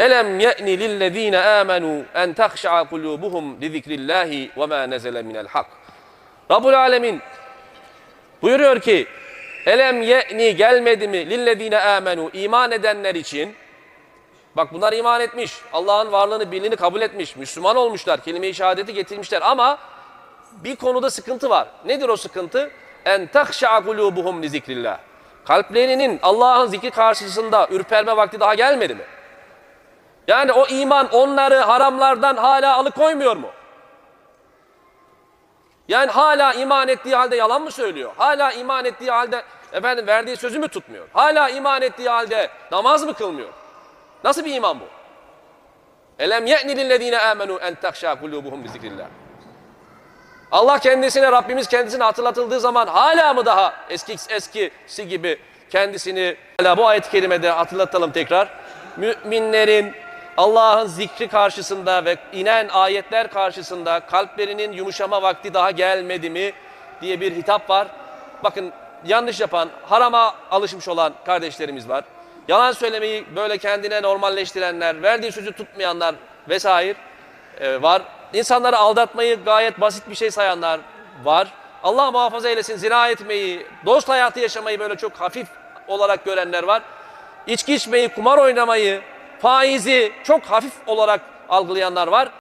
Elem ye'ni lillezine amenu en tahşa'a kulubuhum li zikrillahi ve ma nezele minel hak. Rabbul Alemin buyuruyor ki Elem ye'ni gelmedi mi lillezine amenu iman edenler için Bak bunlar iman etmiş. Allah'ın varlığını, birliğini kabul etmiş. Müslüman olmuşlar. Kelime-i şehadeti getirmişler ama bir konuda sıkıntı var. Nedir o sıkıntı? En tahşa'a kulubuhum li zikrillah. Kalplerinin Allah'ın zikri karşısında ürperme vakti daha gelmedi mi? Yani o iman onları haramlardan hala alıkoymuyor mu? Yani hala iman ettiği halde yalan mı söylüyor? Hala iman ettiği halde efendim verdiği sözü mü tutmuyor? Hala iman ettiği halde namaz mı kılmıyor? Nasıl bir iman bu? Elem ye'ni lillezine amenu en tahşa kulubuhum bi zikrillah. Allah kendisine, Rabbimiz kendisine hatırlatıldığı zaman hala mı daha eski eskisi gibi kendisini hala bu ayet-i kerimede hatırlatalım tekrar. Müminlerin Allah'ın zikri karşısında ve inen ayetler karşısında kalplerinin yumuşama vakti daha gelmedi mi diye bir hitap var. Bakın yanlış yapan, harama alışmış olan kardeşlerimiz var. Yalan söylemeyi böyle kendine normalleştirenler, verdiği sözü tutmayanlar vesaire e, var. İnsanları aldatmayı gayet basit bir şey sayanlar var. Allah muhafaza eylesin zina etmeyi, dost hayatı yaşamayı böyle çok hafif olarak görenler var. İçki içmeyi, kumar oynamayı, faizi çok hafif olarak algılayanlar var.